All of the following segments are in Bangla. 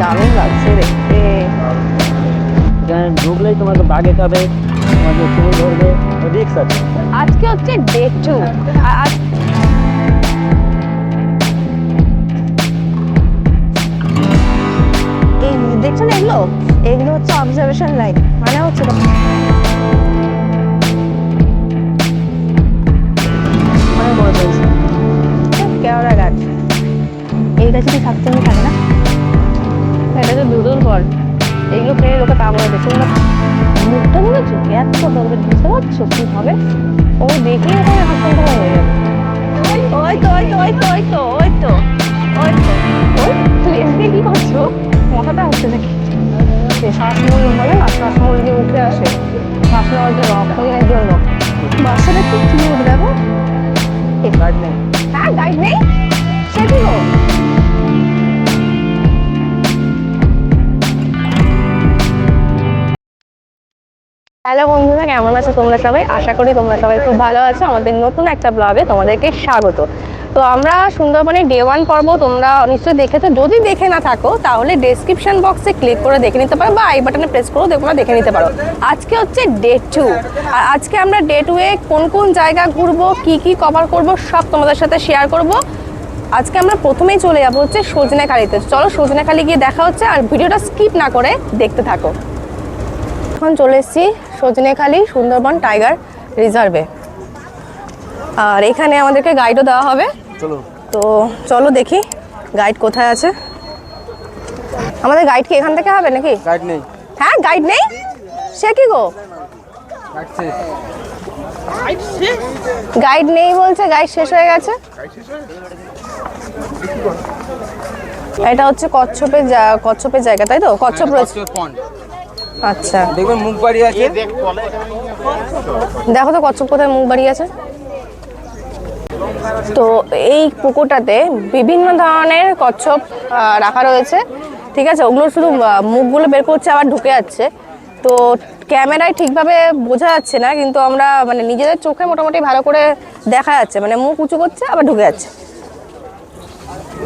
দারুণ লাগছে দেখতে। ঢুকলেই তোমাকে বাগে খাবে তোমাকে চুল ধরবে রিক্স আছে। আজকে হচ্ছে ডে টু এই দেখছ না এগুলো? এগুলো হচ্ছে অবজারভেশন লাইন মানে হচ্ছে কেওড়া গাছ। এই গাছে কি সাতচন্দি থাকে না? এটা তো দুদুল ফল এইগুলো পেয়ে লোকে পাগল না মুখটা দেখেছ এত দরকার বুঝতে পারছ কি হবে? ও দেখে এখানে হাসপাতাল হয়ে যাবে ওই তো ওই তো ওই তো ওই তো ওই তো ওই তো। ওই তুই এমনি কি করছ? মাথাটা হচ্ছে নাকি? সে শ্বাসমূল বলে না শ্বাসমূল যে উঠে আসে। শ্বাস নেওয়ার জন্য অক্সিজেনের জন্য বাচ্চাটা কি কিউট দেখো? হ্যালো বন্ধুরা, কেমন আছো তোমরা সবাই? আশা করি তোমরা সবাই খুব ভালো আছো। আমাদের নতুন একটা ব্লগে তোমাদেরকে স্বাগত। তো আমরা সুন্দরবনে ডে ওয়ান পর্ব তোমরা নিশ্চয়ই দেখেছ। যদি দেখে না থাকো, তাহলে ডেসক্রিপশন বক্সে ক্লিক করে দেখে নিতে পারো বা আই বাটনে প্রেস করেও তোমরা দেখে নিতে পারো। আজকে হচ্ছে ডে টু আর আজকে আমরা ডে টুয়ে কোন কোন জায়গা ঘুরবো, কি কি কভার করব, সব তোমাদের সাথে শেয়ার করব। আজকে আমরা প্রথমেই চলে যাব হচ্ছে সজনেখালিতে। চলো সজনেখালি গিয়ে দেখা হচ্ছে আর ভিডিওটা স্কিপ না করে দেখতে থাকো। এখন চলে এসেছি সজনেখালি সুন্দরবন টাইগার রিজার্ভে। আর এখানে আমাদেরকে গাইডও দেওয়া হবে। তো চলো দেখি গাইড কোথায় আছে। আমাদের গাইড কি এখান থেকে হবে নাকি? নেই। হ্যাঁ গাইড নেই? সে কি গো? গাইড নেই বলছে গাইড শেষ হয়ে গেছে। এটা হচ্ছে কচ্ছপের কচ্ছপের জায়গা তাই তো? কচ্ছপ রয়েছে। আচ্ছা। দেখবেন মুখ বাড়ি আছে। দেখো তো কচ্ছপ কোথায় মুখ বাড়িয়ে আছে। তো এই পুকুরটাতে বিভিন্ন ধরনের কচ্ছপ রাখা রয়েছে। ঠিক আছে ওগুলো শুধু মুখগুলো বের করছে আবার ঢুকে যাচ্ছে। তো ক্যামেরায় ঠিকভাবে বোঝা যাচ্ছে না কিন্তু আমরা মানে নিজেদের চোখে মোটামুটি ভালো করে দেখা যাচ্ছে। মানে মুখ উঁচু করছে আবার ঢুকে যাচ্ছে।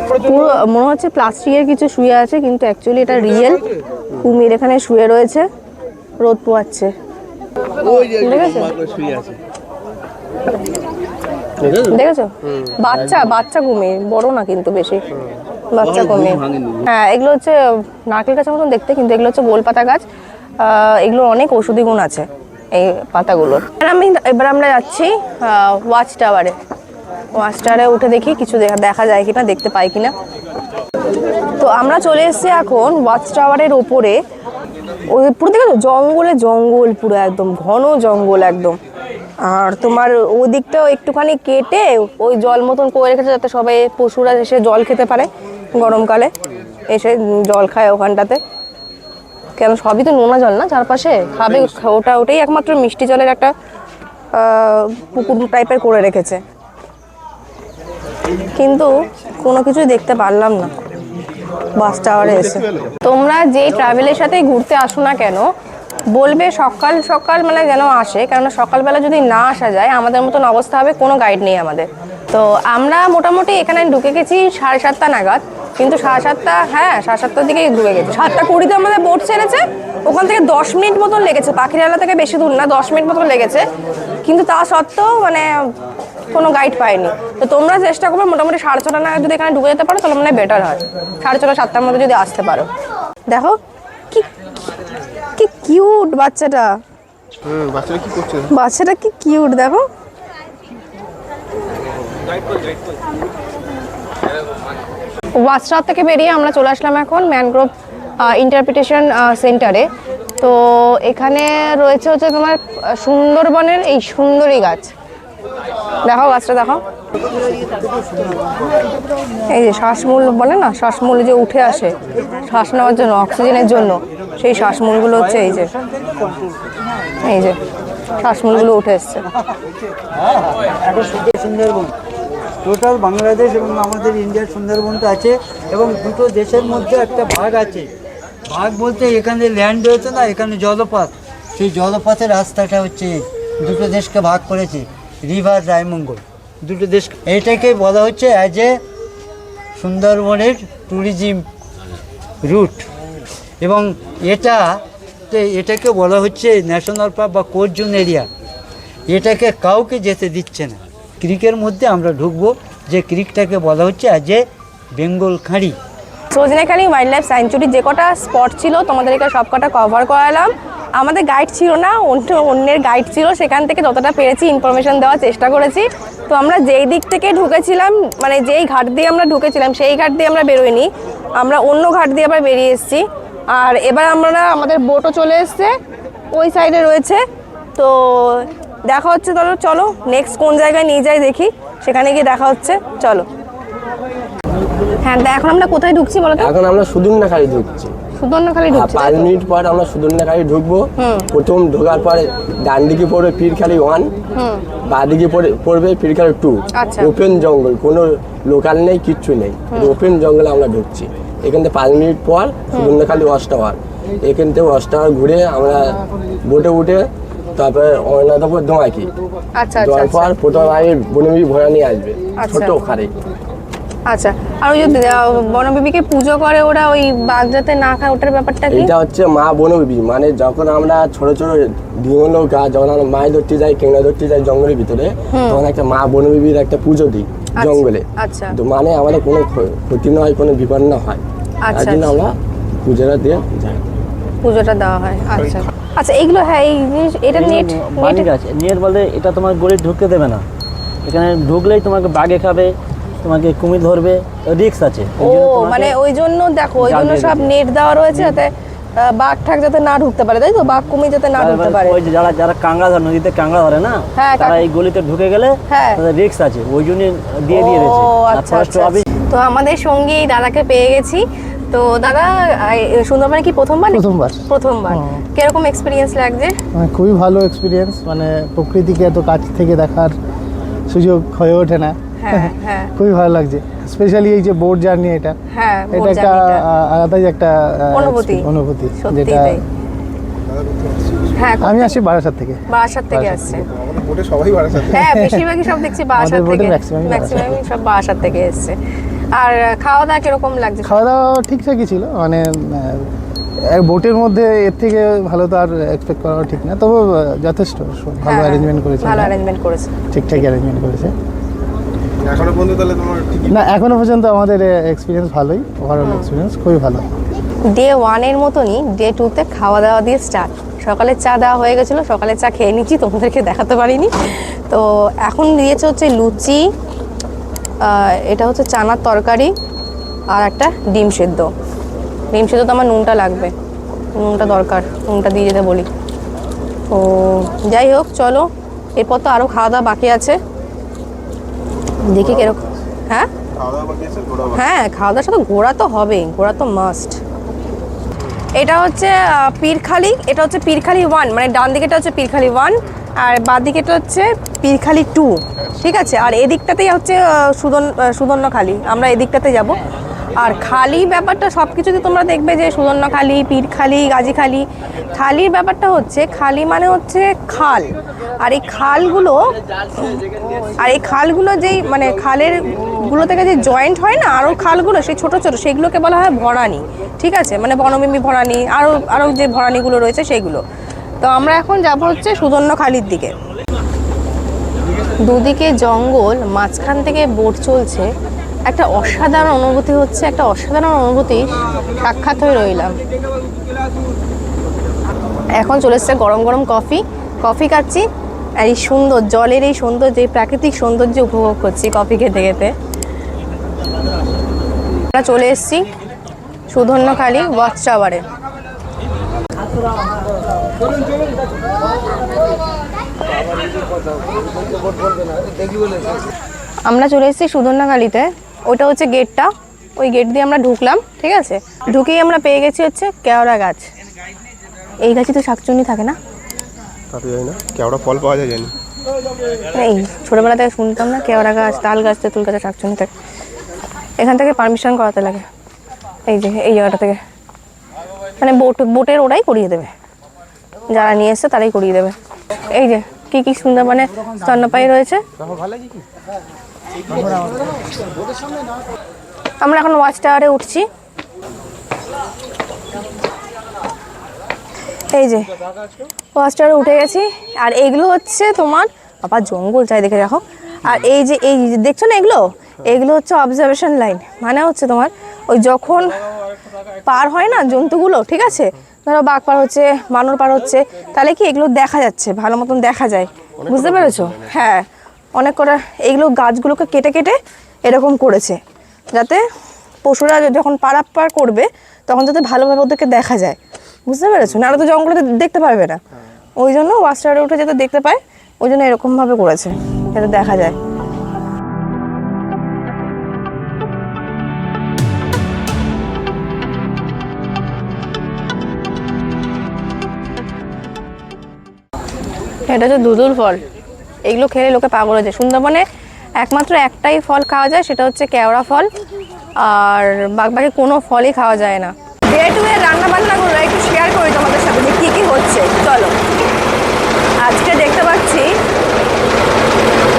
পুরো মনে হচ্ছে প্লাস্টিকের কিছু শুয়ে আছে কিন্তু অ্যাকচুয়ালি এটা রিয়েল কুমির এখানে শুয়ে রয়েছে রোদ পোয়াচ্ছে। দেখেছ? দেখেছ? বাচ্চা বাচ্চা কুমির বড় না কিন্তু বেশি। বাচ্চা কুমির। হ্যাঁ এগুলো হচ্ছে নারকেল গাছের মতন দেখতে কিন্তু এগুলো হচ্ছে গোল পাতা গাছ। আহ, এগুলোর অনেক ঔষধি গুণ আছে এই পাতাগুলোর। আমি এবার আমরা যাচ্ছি ওয়াচ টাওয়ারে ওয়াচ টাওয়ারে উঠে দেখি কিছু দেখা- দেখা যায় কিনা দেখতে পাই কিনা। তো আমরা চলে এসেছি এখন ওয়াচ টাওয়ারের ওপরে। ওই পুরো দেখো জঙ্গলে জঙ্গল পুরো একদম ঘন জঙ্গল একদম। আর তোমার ওদিকটাও একটুখানি কেটে ওই জল মতন করে রেখেছে যাতে সবাই পশুরা এসে জল খেতে পারে গরমকালে। এসে জল খায় ওখানটাতে। কেন সবই তো নোনা জল না চারপাশে? খাবে ওটা ওটাই একমাত্র মিষ্টি জলের একটা পুকুর টাইপের করে রেখেছে। কিন্তু কোনো কিছুই দেখতে পারলাম না। বাস টাওয়ারে এসে। তোমরা যেই ট্রাভেলের সাথে ঘুরতে আসো না কেন, বলবে সকাল সকাল মানে যেন আসে, কেননা সকালবেলা যদি না আসা যায়, আমাদের মতন অবস্থা হবে, কোনো গাইড নেই আমাদের। তো আমরা মোটামুটি এখানে ঢুকে গেছি সাড়ে সাতটা নাগাদ, কিন্তু সাড়ে সাতটা হ্যাঁ সাড়ে সাতটার দিকেই ঢুকে গেছি। সাতটা কুড়িতে আমাদের বোট ছেড়েছে, ওখান থেকে দশ মিনিট মতন লেগেছে, পাখিরালা থেকে বেশি দূর না, দশ মিনিট মতন লেগেছে। কিন্তু তা সত্ত্বেও মানে কোনো গাইড পাইনি তো তোমরা চেষ্টা করবে মোটামুটি সাড়ে ছটা নাগাদ যদি এখানে ঢুকে যেতে পারো তাহলে মনে হয় বেটার হয়। সাড়ে ছটা সাতটার মধ্যে যদি আসতে পারো। দেখো কি কি কিউট বাচ্চাটা। হুম কি করছে? বাচ্চাটা কি কিউট দেখো। ওয়াসরাত থেকে বেরিয়ে আমরা চলে আসলাম এখন ম্যানগ্রোভ ইন্টারপ্রিটেশন সেন্টারে তো এখানে রয়েছে হচ্ছে তোমার সুন্দরবনের এই সুন্দরী গাছ। দেখো, গাছটা দেখো। এই যে শ্বাসমূল বলে না, শ্বাসমূল যে উঠে আসে, শ্বাস নেওয়ার জন্য, অক্সিজেনের জন্য, সেই শ্বাসমূলগুলো হচ্ছে এই যে এই যে শ্বাসমূলগুলো উঠে এসছে। সুন্দরবন। টোটাল বাংলাদেশ এবং আমাদের ইন্ডিয়ার সুন্দরবনটা আছে এবং দুটো দেশের মধ্যে একটা ভাগ আছে। ভাগ বলতে এখানে ল্যান্ড রয়েছে না, এখানে জলপাত সেই জলপথের রাস্তাটা হচ্ছে দুটো দেশকে ভাগ করেছে। রিভার রায়মঙ্গল দুটো দেশ। এটাকে বলা হচ্ছে অ্যাজ এ সুন্দরবনের ট্যুরিজম রুট এবং এটা এটাকে বলা হচ্ছে ন্যাশনাল পার্ক বা কোর জোন এরিয়া এটাকে কাউকে যেতে দিচ্ছে না। ক্রিকের মধ্যে আমরা ঢুকবো যে ক্রিকটাকে বলা হচ্ছে অ্যাজ এ বেঙ্গল খাঁড়ি। সজনেখালি ওয়াইল্ড লাইফ স্যাঞ্চুরি যে কটা স্পট ছিল তোমাদেরকে সব কটা কভার করালাম। আমাদের গাইড ছিল না, অন্য অন্যের গাইড ছিল, সেখান থেকে যতটা পেরেছি ইনফরমেশন দেওয়ার চেষ্টা করেছি। তো আমরা যেই দিক থেকে ঢুকেছিলাম মানে যেই ঘাট দিয়ে আমরা ঢুকেছিলাম, সেই ঘাট দিয়ে আমরা বেরোইনি। আমরা অন্য ঘাট দিয়ে আবার বেরিয়ে এসেছি। আর এবার আমরা আমাদের বোটও চলে এসছে, ওই সাইডে রয়েছে। তো দেখা হচ্ছে, তাহলে চলো নেক্সট কোন জায়গায় নিয়ে যাই দেখি, সেখানে গিয়ে দেখা হচ্ছে, চলো। হ্যাঁ এখন আমরা কোথায় ঢুকছি বলো এখন আমরা সুদুন্নাখালি ঢুকছি। সুদর্ণখালি ঢুকছি পাঁচ মিনিট পর আমরা সুদুন্নাখালি ঢুকবো। প্রথম ঢোকার পরে ডান দিকে পড়বে পীরখালি ওয়ান বা দিকে পড়ে পড়বে পীরখালি টু। ওপেন জঙ্গল কোনো লোকাল নেই কিচ্ছু নেই। ওপেন জঙ্গলে আমরা ঢুকছি। এখান থেকে পাঁচ মিনিট পর সুদুন্নাখালি ওয়াশ টাওয়ার এখান থেকে ওয়াশ টাওয়ার ঘুরে আমরা বোটে উঠে তারপরে অনাথপুর দোমাকি আচ্ছা আচ্ছা দেওয়ার আচ্ছা। পর প্রথম আগে বনবী ভরা নিয়ে আসবে। ছোট খারে আচ্ছা আর ওই যে বনবিবিকে পুজো করে ওরা ওই বাঘ যাতে না খায় ওটার ব্যাপারটা কি? এইটা হচ্ছে মা বনবিবি মানে যখন আমরা ছোট ছোট ডিঙো নৌকা যখন আমরা মাছ ধরতে যাই কেংড়া ধরতে যাই জঙ্গলের ভিতরে তখন একটা মা বনবিবির একটা পুজো দিই জঙ্গলে। আচ্ছা। তো মানে আমাদের কোনো ক্ষ- ক্ষতি না হয় কোনো বিপদ না হয়। তার আচ্ছা, জন্য আচ্ছা। আমরা পুজোটা দিয়ে যাই। পুজোটা দেওয়া হয় আচ্ছা। আচ্ছা এইগুলো হ্যাঁ এই জিনিস এটা নেট বাণিজ্য আছে। নেট বলতে এটা তোমার গলি ঢুকতে দেবে না। এখানে ঢুকলেই তোমাকে বাঘে খাবে তোমাকে কুমির ধরবে রিক্স আছে। ও ওই জন্য তোমাকে মানে ওই জন্য দেখো ওই জন্য সব নেট দেওয়া রয়েছে যাতে বাঘ ঠাক যাতে না ঢুকতে পারে তাই তো? বাঘ কুমির যাতে না ঢুকতে পারে। ওই যে যারা যারা কাঁকড়া ধরে নদীতে কাঁকড়া ধরে না হ্যাঁ, তারা এই গলিতে ঢুকে গেলে হ্যাঁ। তাদের রিক্স আছে ওই জন্য দিয়ে দিয়ে দিয়েছে। ও আচ্ছা ফরেস্ট আচ্ছা। তো আমাদের সঙ্গে এই দাদাকে পেয়ে গেছি। তো দাদা সুন্দরবনে কি প্রথমবার? প্রথমবার। প্রথমবার। কীরকম এক্সপিরিয়েন্স লাগছে? মানে খুবই ভালো এক্সপিরিয়েন্স মানে প্রকৃতিকে এত কাছ থেকে দেখার সুযোগ হয়ে ওঠে না। খুবই ভালো লাগছে। স্পেশালি এই যে বোট জার্নি এটা। হ্যাঁ এটা একটা আলাদাই একটা অনুভূতি। অনুভূতি যেটা হ্যাঁ আমি আসি বারাসাত থেকে। বারাসাত থেকে আসছে। বোটে সবাই বাড়া সাথে হ্যাঁ বেশিরভাগই সব দেখছি বারাসাত থেকে। ম্যাক্সিমামই সব বারাসাত থেকে এসছে। আর খাওয়া দাওয়া কীরকম লাগছে? খাওয়া দাওয়া ঠিকঠাকই ছিল। মানে বোটের মধ্যে এর থেকে ভালো তো আর এক্সপেক্ট করা ঠিক না। তবে যথেষ্ট। ভালো হ্যাঁ, অ্যারেঞ্জমেন্ট করেছে। ভালো অ্যারেঞ্জমেন্ট করেছে। ঠিকঠাক অ্যারেঞ্জমেন্ট করেছে। এখনও পর্যন্ত তাহলে তোমার না এখনও পর্যন্ত আমাদের এক্সপিরিয়েন্স ভালোই ওভারঅল এক্সপিরিয়েন্স খুবই ভালো। ডে ওয়ানের মতনই ডে টুতে খাওয়া দাওয়া দিয়ে স্টার্ট সকালে চা দেওয়া হয়ে গেছিল সকালে চা খেয়ে নিচ্ছি তোমাদেরকে দেখাতে পারিনি। তো এখন দিয়েছে হচ্ছে লুচি এটা হচ্ছে চানার তরকারি আর একটা ডিম সেদ্ধ। ডিম সেদ্ধ তো আমার নুনটা লাগবে নুনটা দরকার নুনটা দিয়ে যেতে বলি। তো যাই হোক চলো এরপর তো আরও খাওয়া দাওয়া বাকি আছে। দেখি কীরকম হ্যাঁ? হ্যাঁ খাওয়া দাওয়ার সাথে ঘোরা তো হবেই ঘোরা তো মাস্ট এটা হচ্ছে পীরখালি, এটা হচ্ছে পীরখালি ওয়ান মানে ডান দিকেটা হচ্ছে পীরখালি ওয়ান আর বাঁ দিকেটা হচ্ছে পীরখালি টু ঠিক আছে? আর এদিকটাতেই হচ্ছে সুদন সুদন্যখালি আমরা এদিকটাতে যাব। আর খালি ব্যাপারটা সব কিছুতে তোমরা দেখবে যে সুদর্ণখালি পীরখালি গাজীখালি খালির ব্যাপারটা হচ্ছে, খালি মানে হচ্ছে খাল। আর এই খালগুলো, আর এই খালগুলো যেই মানে খালেরগুলো থেকে যে জয়েন্ট হয় না আরও খালগুলো, সেই ছোট ছোট, সেগুলোকে বলা হয় ভরানি। ঠিক আছে? মানে বনবিবি ভরানি আরও আরও যে ভরানিগুলো রয়েছে সেগুলো। তো আমরা এখন যাব হচ্ছে সুদর্ণ খালির দিকে। দুদিকে জঙ্গল, মাঝখান থেকে বোট চলছে। একটা অসাধারণ অনুভূতি হচ্ছে, একটা অসাধারণ অনুভূতি সাক্ষাৎ হয়ে রইলাম। এখন চলে এসছে গরম গরম কফি। কফি খাচ্ছি আর এই সুন্দর জলের এই সৌন্দর্য, এই প্রাকৃতিক সৌন্দর্য উপভোগ করছি কফি খেতে খেতে। আমরা চলে এসেছি সুধন্যখালী ওয়াচ টাওয়ারে। আমরা চলে এসেছি সুধন্যখালীতে। ওটা হচ্ছে গেটটা। ওই গেট দিয়ে আমরা ঢুকলাম ঠিক আছে? ঢুকেই আমরা পেয়ে গেছি হচ্ছে কেওড়া গাছ। এই গাছে তো শাকচুন্নি থাকে না? তাতে যাই না। কেওড়া ফল পাওয়া যায় জানি। এই ছোটবেলা থেকে শুনতাম না কেওড়া গাছ তাল গাছ তেঁতুল গাছে শাকচুনি থাকে। এখান থেকে পারমিশন করাতে লাগে। এই যে এই জায়গাটা থেকে। মানে বোট বোটের ওরাই করিয়ে দেবে। যারা নিয়ে এসছে তারাই করিয়ে দেবে। এই যে কি কি সুন্দর মানে স্তন্যপায়ী রয়েছে? আমরা এখন ওয়াচ টাওয়ারে উঠছি। এই যে ফার্স্টারে উঠে গেছি। আর এইগুলো হচ্ছে তোমার, বাবা জঙ্গল চাই দেখে। দেখো আর এই যে, এই দেখছ না এগুলো? এগুলো হচ্ছে অবজারভেশন লাইন মানে হচ্ছে তোমার, ওই যখন পার হয় না জন্তুগুলো, ঠিক আছে? ধরো বাঘ পার হচ্ছে, বানর পার হচ্ছে, তাহলে কি এগুলো দেখা যাচ্ছে? ভালো মতন দেখা যায়। বুঝতে পেরেছ? হ্যাঁ। অনেক কটা এইগুলো গাছগুলোকে কেটে কেটে এরকম করেছে। যাতে পশুরা যখন পারাপার করবে, তখন যাতে ভালোভাবে ওদেরকে দেখা যায়। বুঝতে পেরেছ? নাহলে তো জঙ্গলে দেখতে পারবে না। ওই জন্য ওয়াস্টারে উঠে যাতে দেখতে পায়, ওই জন্য এরকমভাবে করেছে, যাতে দেখা যায়। এটা হচ্ছে দুদুল ফল। এগুলো খেলে লোকে পাগল হয়ে যায়। সুন্দরবনে একমাত্র একটাই ফল খাওয়া যায়, সেটা হচ্ছে কেওড়া ফল। আর বাকি কোনো ফলই খাওয়া যায় না। ডে টু ডে রান্না বান্নাগুলো একটু শেয়ার করি তোমাদের সাথে যে কী কী হচ্ছে চলো আজকে দেখতে পাচ্ছি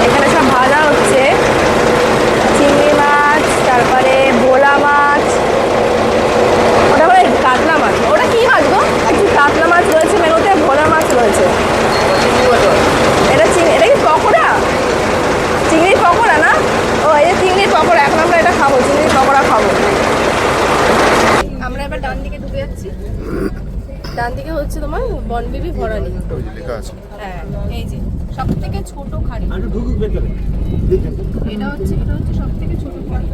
এখানে সব ভাজা হচ্ছে চিংড়ি মাছ তারপরে ভোলা মাছ ওটা বলে কাতলা মাছ ওটা কি মাছ গো একটু কাতলা মাছ রয়েছে মেনুতে ভোলা মাছ রয়েছে এটা চিংড়ি এটা কি পকোড়া চিংড়ির পকোড়া না ও এই যে চিংড়ির পকোড়া এখন আমরা এটা খাব চিংড়ির পকোড়া খাব আমরা এবার ডান দিকে ঢুকে যাচ্ছি ডান দিকে হচ্ছে তোমার বনবিবি ভরালি। ওই লেখা আছে। হ্যাঁ এই যে সব থেকে ছোট খাড়ি। এটা হচ্ছে এটা হচ্ছে সব থেকে ছোট খাড়ি।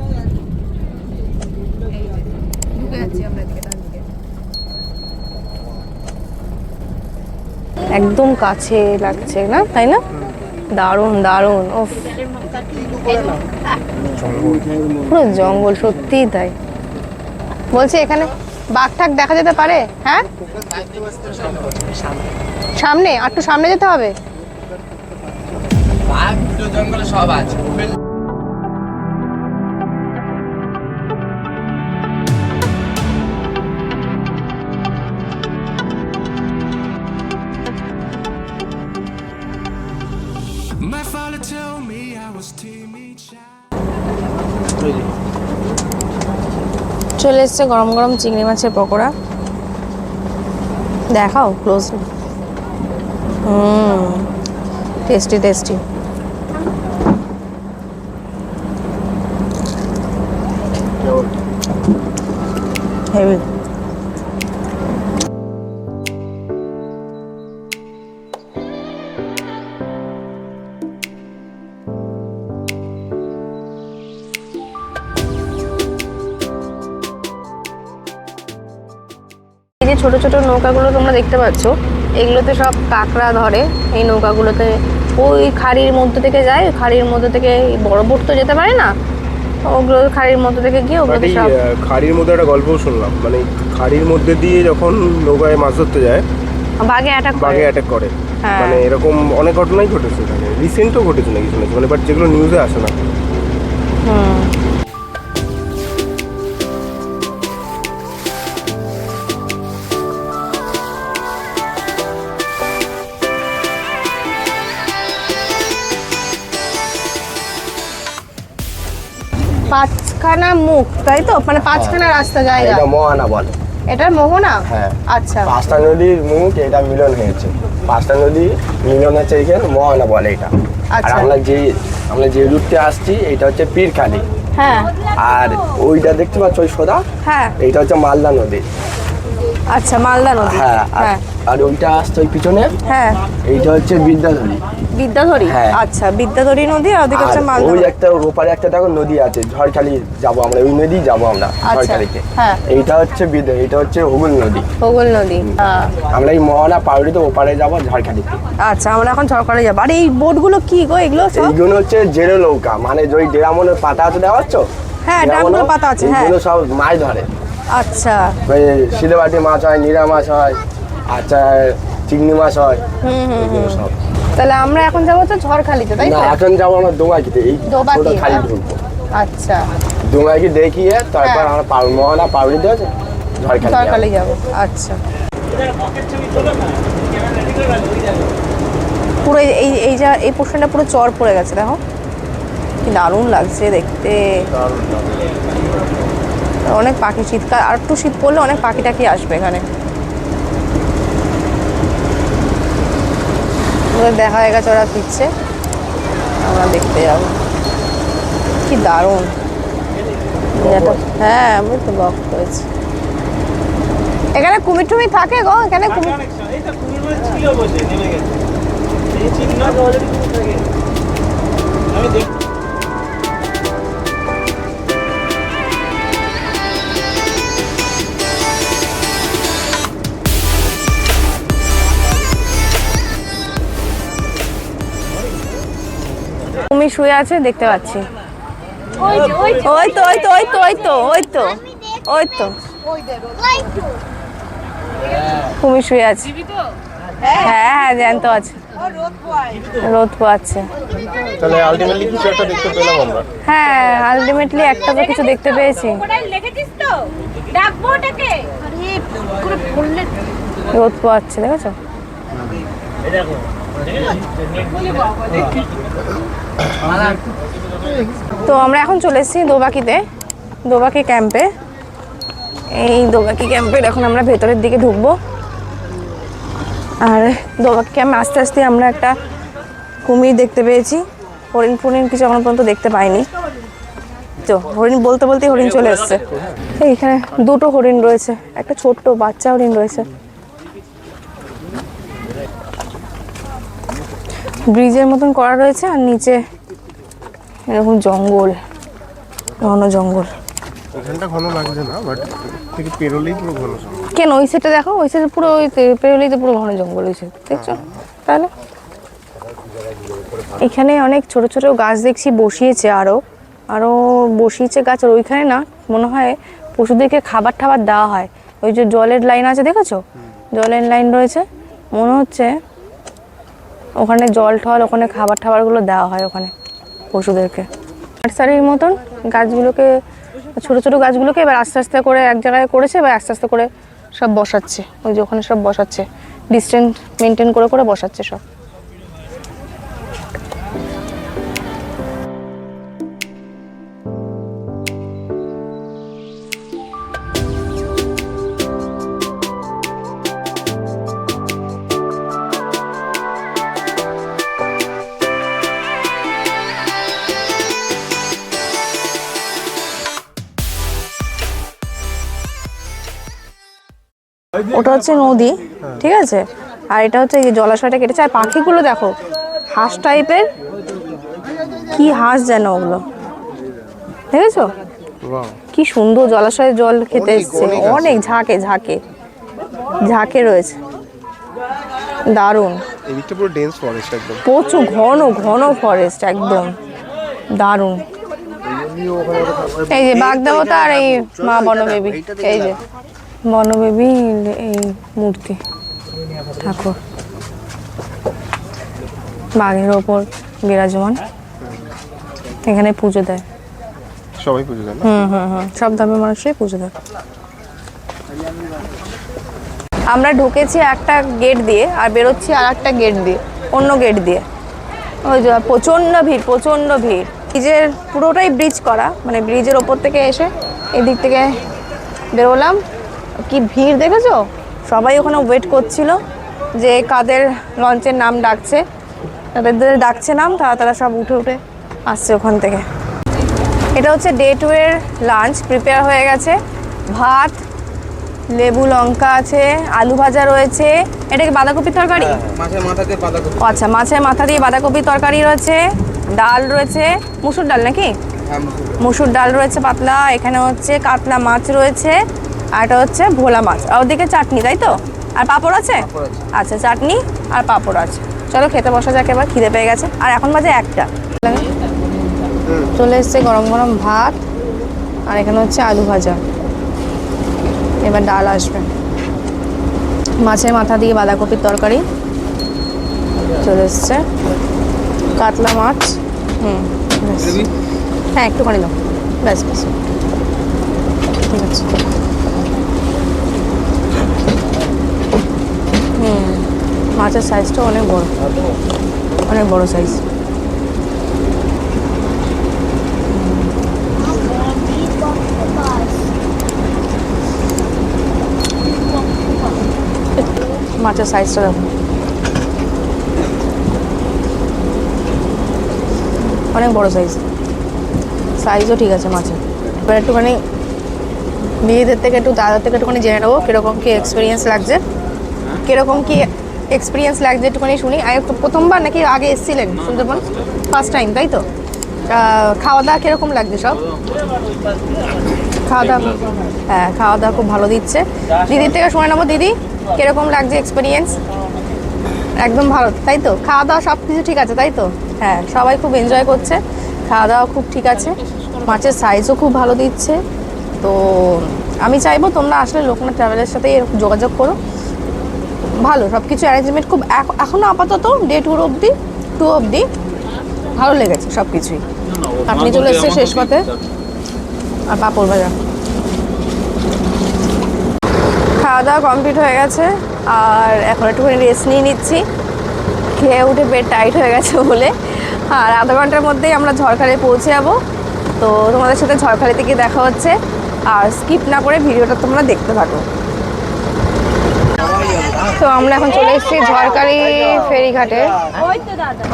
ঢুকে যাচ্ছি আমরা এদিকে ডান দিকে একদম কাছে লাগছে না? তাই না? দারুণ দারুণ ও পুরো জঙ্গল সত্যিই তাই। বলছি এখানে বাঘ ঠাক দেখা যেতে পারে হ্যাঁ? সামনে, আর একটু সামনে যেতে হবে? জঙ্গলে সব আছে। এসছে গরম গরম চিংড়ি মাছের পকোড়া। দেখাও ক্লোজ হুম টেস্টি টেস্টি হেভি নৌকাগুলো তোমরা দেখতে পাচ্ছ এগুলোতে সব কাঁকড়া ধরে। এই নৌকাগুলোতে ওই খাড়ির মধ্যে থেকে যায় খাড়ির মধ্যে থেকে বড় বোট তো যেতে পারে না। ওগুলো খাড়ির মধ্যে থেকে গিয়ে বাট ওগুলোতে সব খাড়ির মধ্যে একটা গল্পও শুনলাম মানে খাড়ির মধ্যে দিয়ে যখন নৌকায় মাছ ধরতে যায় বাঘে অ্যাটাক বাঘে অ্যাটাক করে। হ্যাঁ। মানে এরকম অনেক ঘটনাই ঘটেছে এখানে রিসেন্টও ঘটেছে নাকি শুনেছি মানে বাট যেগুলো নিউজে আসে না। হুম। পাঁচখানা মুখ তাই তো? মানে পাঁচখানা রাস্তা জায়গা। এটা মোহানা বলে। এটা মোহনা? হ্যাঁ। আচ্ছা। পাঁচটা নদীর মুখ এটা মিলন হয়েছে। পাঁচটা নদী মিলন হচ্ছে এখানে মোহানা বলে এটা। আর আচ্ছা। আমরা যে আমরা যে রুটে আসছি এটা হচ্ছে পীরখালি। হ্যাঁ। আর ওইটা দেখতে পাচ্ছ ওই সোদা? হ্যাঁ। এটা হচ্ছে মালদা নদী। আচ্ছা মালদা নদী। হ্যাঁ আর- হ্যাঁ। আর ওইটা আসছে ওই পিছনে? হ্যাঁ। এইটা হচ্ছে বিদ্যাধরী। বিদ্যাধরী? হ্যাঁ। আচ্ছা বিদ্যাধরী নদী আর ওদিকে হচ্ছে মালদা ওই একটা ওপারে একটা দেখো নদী আছে ঝড়খালি যাব আমরা ওই নদী যাব আমরা আচ্ছা, ঝড়খালিতে। হ্যাঁ। এইটা হচ্ছে বিদ্যা এটা হচ্ছে হুগুল নদী। হোগল নদী হ্যাঁ। আমরা এই মহানা পাউড়িতে ওপারে যাব ঝড়খালিতে। আচ্ছা আমরা এখন সরকারে যাব। আর এই বোটগুলো কি গো এগুলো সব? এইগুলো হচ্ছে জেরে নৌকা মানে ওই ডেরামনের পাতা আছে দেওয়া হচ্ছে হ্যাঁ, ড্রামগুলোর পাতা আছে, হ্যাঁ। এইগুলো সব মাছ ধরে। আচ্ছা। ওই সিলেবাটি মাছ হয় নিরা মাছ হয় আচ্ছা চিংড়ি মাছ হয়। এগুলো সব। তাহলে আমরা এখন যাব হচ্ছে ঝড়খালিতে তাই না এখন যাব আমরা দোঙাকিতে এই ছোট খালি হ্যাঁ। ঢুকবো। আচ্ছা। দোঙাকি দেখিয়ে তারপর হ্যাঁ। আমরা পাউ- মহানা পাউড়িতে আছে? ঝড়খালি যাব। ঝড়খালি যাব আচ্ছা। পুরো এই- এই যা এই পোর্শনটা পুরো চর পড়ে গেছে দেখো। কি দারুণ লাগছে দেখতে। অনেক পাখি শীতকাল আর একটু শীত পড়লে অনেক পাখি টাকি আসবে এখানে। দেখা হয়ে গেছে ওরা ফিরছে। আমরা দেখতে যাব। কি দারুণ। হ্যাঁ আমি তো বক করেছি এখানে কুমির টুমির থাকে গো? এখানে কুমির কুমির শুয়ে আছে দেখতে পাচ্ছি। ওই তো ওই তো ওই তো ওই তো ওই তো ওই তো। ওই তো। কুমির শুয়ে আছে। হ্যাঁ হ্যাঁ জ্যান্ত আছে। রোদ পোয়াচ্ছে। তাহলে আলটিমেটলি কিছু একটা দেখতে পেলাম আমরা। হ্যাঁ আলটিমেটলি একটা তো কিছু দেখতে পেয়েছি। লিখেছিস তো? ডাকবো ওটাকে আরে করে বললে রোদ পোয়াচ্ছে দেখেছ? তো আমরা এখন চলে এসেছি দোবাকিতে, দোবাকি ক্যাম্পে এই দোবাকি ক্যাম্পের এখন আমরা ভেতরের দিকে ঢুকবো। আর দোবাকি ক্যাম্পে আস্তে আস্তে আমরা একটা কুমির দেখতে পেয়েছি। হরিণ ফরিণ কিছু এখনও পর্যন্ত দেখতে পাইনি। তো হরিণ বলতে বলতে হরিণ চলে এসছে। এইখানে দুটো হরিণ রয়েছে, একটা ছোট্ট বাচ্চা হরিণ রয়েছে। ব্রিজের মতন করা রয়েছে আর নিচে এরকম জঙ্গল ঘন জঙ্গল। এখানটা ঘন লাগছে না বাট থেকে পেরোলেই পুরো ঘন জঙ্গল। কেন ওই সাইডটা দেখো? ওই সাইডে পুরো ওই পেরোলেই তো পুরো ঘন জঙ্গল ওই সাইড দেখছ? তাহলে? এখানে অনেক ছোট ছোট গাছ দেখছি বসিয়েছে আরও। আরও বসিয়েছে গাছ আর ওইখানে না মনে হয় পশুদেরকে খাবার টাবার দেওয়া হয়। ওই যে জলের লাইন আছে দেখেছ? জলের লাইন রয়েছে। মনে হচ্ছে ওখানে জল ঠল, ওখানে খাবার ঠাবারগুলো দেওয়া হয় ওখানে পশুদেরকে। নার্সারির মতন গাছগুলোকে, ছোট ছোট গাছগুলোকে এবার আস্তে আস্তে করে এক জায়গায় করেছে, এবার আস্তে আস্তে করে সব বসাচ্ছে। ওই যে ওখানে সব বসাচ্ছে, ডিস্টেন্স মেনটেন করে করে বসাচ্ছে সব। ওটা হচ্ছে নদী ঠিক আছে? আর এটা হচ্ছে এই জলাশয়টা কেটেছে। আর পাখিগুলো দেখো হাঁস টাইপের কি হাঁস যেন ওগুলো। দেখেছ? কি সুন্দর জলাশয়ে জল খেতে এসছে অনেক ঝাঁকে ঝাঁকে ঝাঁকে রয়েছে। দারুণ। এদিকটা পুরো ডেন্স ফরেস্ট একদম। প্রচুর ঘন ঘন ফরেস্ট একদম। দারুণ। এই যে বাগদেবতা আর এই মা বনবেবী এই যে। বনবেবী এই মূর্তি ঠাকুর। বাঘের ওপর বিরাজমান। এখানে পুজো দেয়। সবাই পুজো দেয় হুম হুম হুম। সব ধর্মের মানুষই পুজো দেয়। আমরা ঢুকেছি একটা গেট দিয়ে আর বেরোচ্ছি আর একটা গেট দিয়ে অন্য গেট দিয়ে। ওই যে প্রচণ্ড ভিড় প্রচণ্ড ভিড়। ব্রিজের পুরোটাই ব্রিজ করা মানে ব্রিজের ওপর থেকে এসে এদিক থেকে বেরোলাম। কি ভিড় দেখেছ? সবাই ওখানে ওয়েট করছিল যে কাদের লঞ্চের নাম ডাকছে। তাদের ডাকছে নাম তারা তারা সব উঠে উঠে আসছে ওখান থেকে। এটা হচ্ছে ডে টু এর লাঞ্চ প্রিপেয়ার হয়ে গেছে। ভাত লেবু লঙ্কা আছে আলু ভাজা রয়েছে। এটা কি বাঁধাকপির তরকারি? বাঁধাকপি। ও আচ্ছা মাছের মাথা দিয়ে বাঁধাকপির তরকারি রয়েছে ডাল রয়েছে মুসুর ডাল নাকি? হ্যাঁ মুসুর ডাল রয়েছে পাতলা এখানে হচ্ছে কাতলা মাছ রয়েছে। আর এটা হচ্ছে ভোলা মাছ। আর ওদিকে চাটনি তাই তো? আর পাঁপড় আছে? আচ্ছা চাটনি আর পাঁপড় আছে। চলো খেতে বসা যাক এবার খিদে পেয়ে গেছে। আর এখন বাজে একটা। চলে এসছে গরম গরম ভাত আর এখানে হচ্ছে আলু ভাজা। এবার ডাল আসবে। মাছের মাথা দিয়ে বাঁধাকপির তরকারি। চলে এসছে কাতলা মাছ। হুম। হ্যাঁ একটুখানি দাও। ব্যাস ব্যাস। ঠিক আছে। হুম মাছের সাইজটা অনেক বড়। অনেক বড় সাইজ মাছের সাইজটা দেখো। অনেক বড় সাইজ সাইজও ঠিক আছে মাছের। এবার একটুখানি মেয়েদের থেকে একটু দাদার থেকে একটুখানি জেনে নেব কীরকম কী এক্সপিরিয়েন্স লাগছে। কীরকম কী এক্সপিরিয়েন্স লাগছে একটুখানি শুনি। আর একটু প্রথমবার নাকি আগে এসেছিলেন সুন্দরবন? ফার্স্ট টাইম তাই তো? খাওয়া দাওয়া কীরকম লাগছে সব? খাওয়া দাওয়া হ্যাঁ খাওয়া দাওয়া খুব ভালো দিচ্ছে। দিদির থেকে শুনে নেব দিদি কীরকম লাগছে এক্সপিরিয়েন্স একদম ভালো তাই তো? খাওয়া দাওয়া সব কিছু ঠিক আছে তাই তো? হ্যাঁ সবাই খুব এনজয় করছে। খাওয়া দাওয়া খুব ঠিক আছে। মাছের সাইজও খুব ভালো দিচ্ছে। তো আমি চাইব তোমরা আসলে লোকনাথ ট্রাভেলের সাথে যোগাযোগ করো। ভালো সব কিছু অ্যারেঞ্জমেন্ট খুব এখ- এখনও আপাতত ডে টুর অবধি টু অবধি ভালো লেগেছে সব কিছুই আপনি চলে এসছে শেষ পথে। আর পাপড় ভাজা। খাওয়া দাওয়া কমপ্লিট হয়ে গেছে, আর এখন একটুখানি রেস্ট নিয়ে নিচ্ছি। খেয়ে উঠে পেট টাইট হয়ে গেছে বলে। আর আধা ঘণ্টার মধ্যেই আমরা ঝড়খালি পৌঁছে যাব তো তোমাদের সাথে ঝড়খালি থেকে দেখা হচ্ছে। আর স্কিপ না করে ভিডিওটা তোমরা দেখতে থাকো। তো আমরা এখন চলে এসেছি ঝড়খালি ফেরিঘাটে। তো দাদা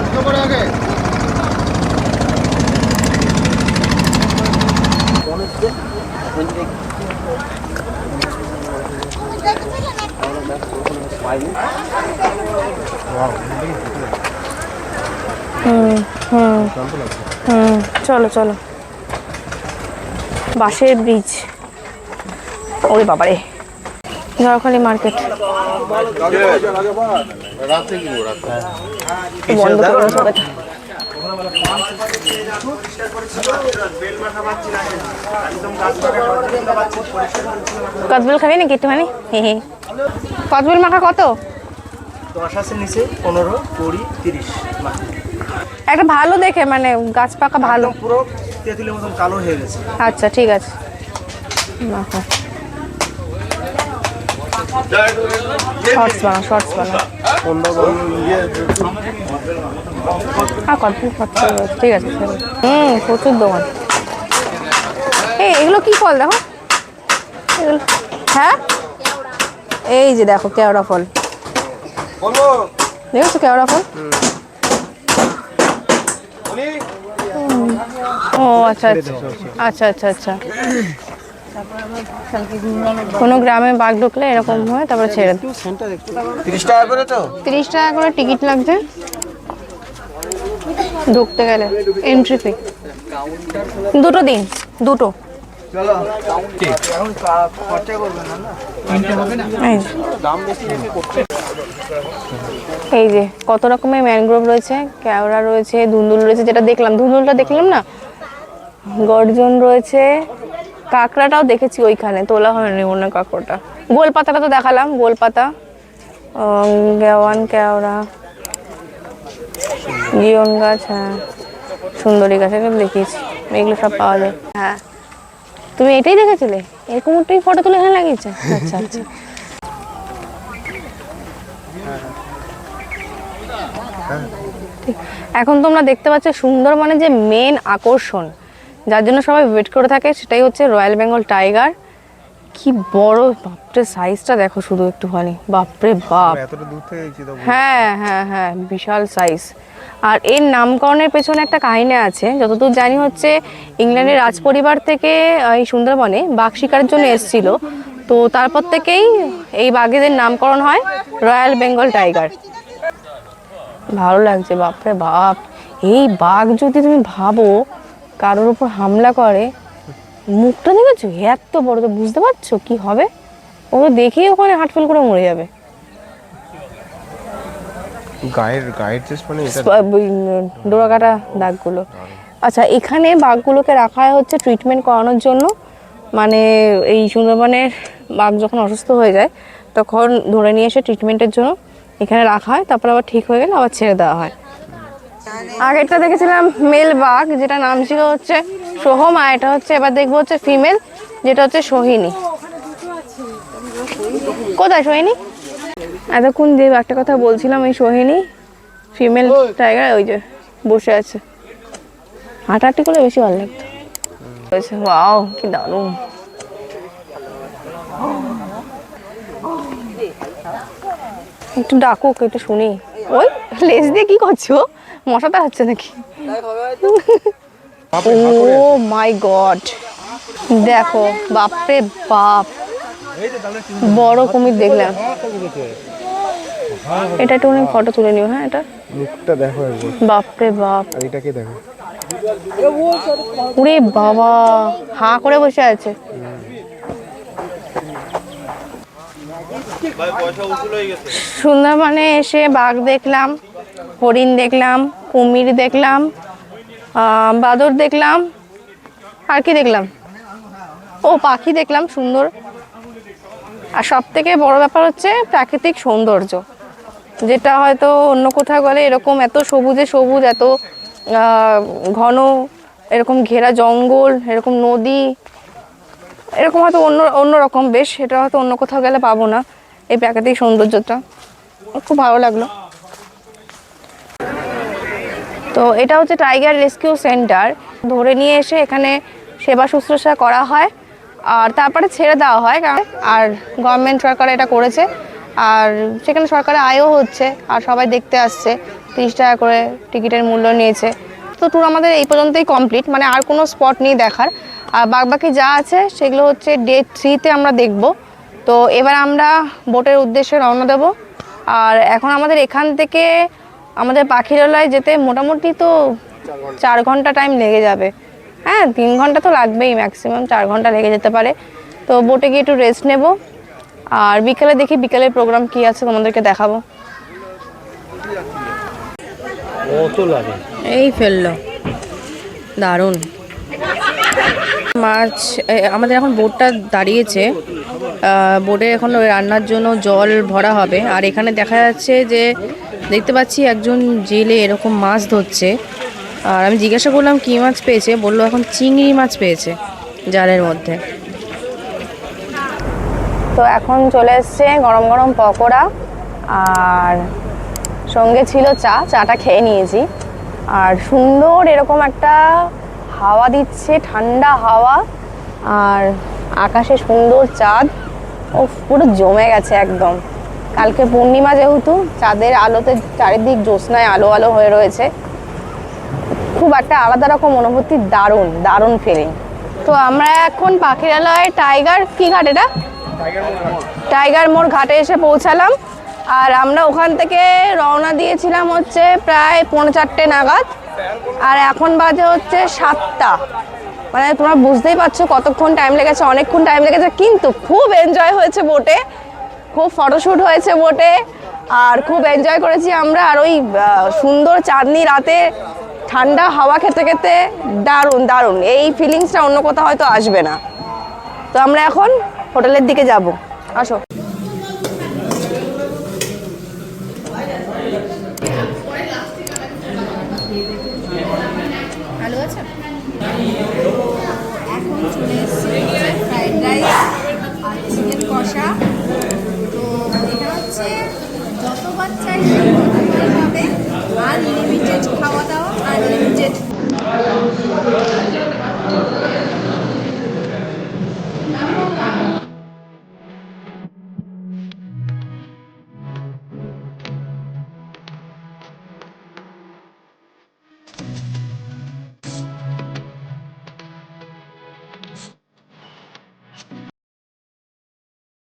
হুম, চলো চলো। বাঁশের ব্রিজ ওরে বাবারে। ঝড়খালি মার্কেট। কদবেল খাবি নাকি একটুখানি? হে মাখা কত? দশ আছে নিচে পনেরো কুড়ি তিরিশ একটা ভালো দেখে মানে গাছ পাকা ভালো। পুরো তেঁতুলের মতন কালো হয়ে গেছে। আচ্ছা ঠিক আছে। মাখা। শর্টস বানাও শর্টস বানাও। আর কত খরচা ঠিক আছে। হুম, প্রচুর দোকান। এই, এগুলো কি ফল, দেখো? এগুলো হ্যাঁ? এই যে দেখো, কেওড়া ফল। দেখেছ কেওড়া ফল? ও আচ্ছা আচ্ছা আচ্ছা আচ্ছা আচ্ছা। কোনো গ্রামে বাঘ ঢুকলে এরকম হয়। তারপরে ছেড়ে তিরিশ টাকা করে তো? তিরিশ টাকা করে টিকিট লাগছে। ঢুকতে গেলে এন্ট্রি ফি দুটো দিন দুটো। এই যে। এই যে কত রকমের ম্যানগ্রোভ রয়েছে কেওড়া রয়েছে ধুন্দুল রয়েছে যেটা দেখলাম ধুন্দুলটা দেখলাম না? গর্জন রয়েছে কাঁকড়াটাও দেখেছি ওইখানে তোলা হয়নি অন্য কাঁকড়াটা। গোল পাতাটা তো দেখালাম গোলপাতা উম, গেওয়ান কেওড়া জিওন গাছ হ্যাঁ সুন্দরী গাছ এগুলো দেখিয়েছি এগুলো সব পাওয়া যায়। হ্যাঁ তুমি এটাই দেখেছিলে? এই কুমুরটাই ফটো তুলে এখানে লাগিয়েছে? আচ্ছা আচ্ছা। এখন তোমরা দেখতে পাচ্ছ সুন্দরবনের যে মেন আকর্ষণ। যার জন্য সবাই ওয়েট করে থাকে সেটাই হচ্ছে রয়্যাল বেঙ্গল টাইগার কি বড় বাপরে সাইজটা দেখো শুধু একটুখানি। বাপরে বাপ। হ্যাঁ হ্যাঁ হ্যাঁ বিশাল সাইজ আর এর নামকরণের পেছনে একটা কাহিনী আছে যতদূর জানি হচ্ছে ইংল্যান্ডের রাজপরিবার থেকে এই সুন্দরবনে বাঘ শিকারের জন্য এসেছিল। তো তারপর থেকেই এই বাঘেদের নামকরণ হয় রয়্যাল বেঙ্গল টাইগার ভালো লাগছে বাপরে বাপ। এই বাঘ যদি তুমি ভাবো কারোর উপর হামলা করে মুখটা দেখেছ? এত বড় তো বুঝতে পারছ কি হবে? ও তো দেখেই ওখানে হাটফেল করে মরে যাবে। গায়ের গায়ের চেষ্ট মানে ডোরা কাটা দাগগুলো। আচ্ছা এখানে বাঘগুলোকে রাখা হয় হচ্ছে ট্রিটমেন্ট করানোর জন্য। মানে এই সুন্দরবনের বাঘ যখন অসুস্থ হয়ে যায় তখন ধরে নিয়ে এসে ট্রিটমেন্টের জন্য এখানে রাখা হয়। তারপর আবার ঠিক হয়ে গেলে আবার ছেড়ে দেওয়া হয়। আগেরটা দেখেছিলাম মেল বাঘ যেটা নাম ছিল হচ্ছে সোহম আর এটা হচ্ছে এবার দেখব হচ্ছে ফিমেল যেটা হচ্ছে সোহিনী। কোথায় সোহিনী? এতক্ষণ যে একটা কথা বলছিলাম ওই সোহিনী ফিমেল টাইগার ওই যে বসে আছে। হাঁটাহাঁটি করলে বেশি ভালো লাগতো। ওয়াও কি দারুণ। একটু ডাকুক একটু শুনি। ওই লেজ দিয়ে কি করছ? মশাটা হচ্ছে নাকি? Oh my God. দেখো বাপরে বাপ। বড় কুমির দেখলাম। এটা একটু ফটো তুলে নিও হ্যাঁ এটা? মুখটা দেখো বাপরে বাপ। এটাকে দেখো। ওরে বাবা হা করে বসে আছে। সুন্দরবনে এসে বাঘ দেখলাম। হরিণ দেখলাম, কুমির দেখলাম বাদর দেখলাম, আর কি দেখলাম? ও, পাখি দেখলাম, সুন্দর। আর সব থেকে বড় ব্যাপার হচ্ছে প্রাকৃতিক সৌন্দর্য, যেটা হয়তো অন্য কোথাও গেলে এরকম এত সবুজে সবুজ, এত ঘন, এরকম ঘেরা জঙ্গল, এরকম নদী, এরকম হয়তো অন্য অন্যরকম বেশ এটা হয়তো অন্য কোথাও গেলে পাবো না এই প্রাকৃতিক সৌন্দর্যটা। খুব ভালো লাগল। তো এটা হচ্ছে টাইগার রেস্কিউ সেন্টার ধরে নিয়ে এসে এখানে সেবা শুশ্রূষা করা হয় আর তারপরে ছেড়ে দেওয়া হয় আর গভর্নমেন্ট সরকার এটা করেছে আর সেখানে সরকারের আয়ও হচ্ছে আর সবাই দেখতে আসছে, তিরিশ টাকা করে টিকিটের মূল্য নিয়েছে। তো ট্যুর আমাদের এই পর্যন্তই কমপ্লিট মানে আর কোনো স্পট নেই দেখার। আর বাকি যা আছে সেগুলো হচ্ছে ডে থ্রিতে আমরা দেখব। তো এবার আমরা বোটের উদ্দেশ্যে রওনা দেব। আর এখন আমাদের এখান থেকে আমাদের পাখিরালয় যেতে মোটামুটি তো চার ঘণ্টা টাইম লেগে যাবে। হ্যাঁ তিন ঘণ্টা তো লাগবেই ম্যাক্সিমাম চার ঘণ্টা লেগে যেতে পারে। তো বোটে গিয়ে একটু রেস্ট নেব। আর বিকেলে দেখি বিকেলের প্রোগ্রাম কি আছে তোমাদেরকে দেখাবো। এই ফেলল। দারুণ। মাছ আমাদের এখন বোটটা দাঁড়িয়েছে। বোটে এখন ওই রান্নার জন্য জল ভরা হবে। আর এখানে দেখা যাচ্ছে যে দেখতে পাচ্ছি একজন জেলে এরকম মাছ ধরছে। আর আমি জিজ্ঞাসা করলাম, কী মাছ পেয়েছে? বলল, এখন চিংড়ি মাছ পেয়েছে জালের মধ্যে। তো এখন চলে এসছে গরম গরম পকোড়া। আর সঙ্গে ছিল চা, চাটা খেয়ে নিয়েছি। আর সুন্দর এরকম একটা হাওয়া দিচ্ছে, ঠান্ডা হাওয়া। আর আকাশে সুন্দর চাঁদ। ও পুরো জমে গেছে একদম। কালকে পূর্ণিমা যেহেতু, চাঁদের আলোতে চারিদিক জ্যোৎস্নায় আলো আলো হয়ে রয়েছে। খুব একটা আলাদা রকম অনুভূতি, দারুণ দারুণ ফিলিং তো আমরা এখন পাখিরালয় টাইগার, কি ঘাট এটা? টাইগার মোড় ঘাটে এসে পৌঁছালাম। আর আমরা ওখান থেকে রওনা দিয়েছিলাম হচ্ছে প্রায় পৌনে চারটে নাগাদ। আর এখন বাজে হচ্ছে সাতটা। মানে তোমরা বুঝতেই পারছ কতক্ষণ টাইম লেগেছে, অনেকক্ষণ টাইম লেগেছে, কিন্তু খুব এনজয় হয়েছে বোটে খুব ফটোশ্যুট হয়েছে বোটে, আর খুব এনজয় করেছি আমরা। আর ওই সুন্দর চাঁদনি রাতে ঠান্ডা হাওয়া খেতে খেতে দারুণ দারুণ। এই ফিলিংসটা অন্য কোথাও হয়তো আসবে না। তো আমরা এখন হোটেলের দিকে যাব। আসো ভালো আছে এখন চলে এসেছি ফ্রাইড রাইস আর চিকেন কষা তো এটা হচ্ছে যতবার চাইবে ততবারই পাবে আনলিমিটেড খাওয়া দাওয়া আনলিমিটেড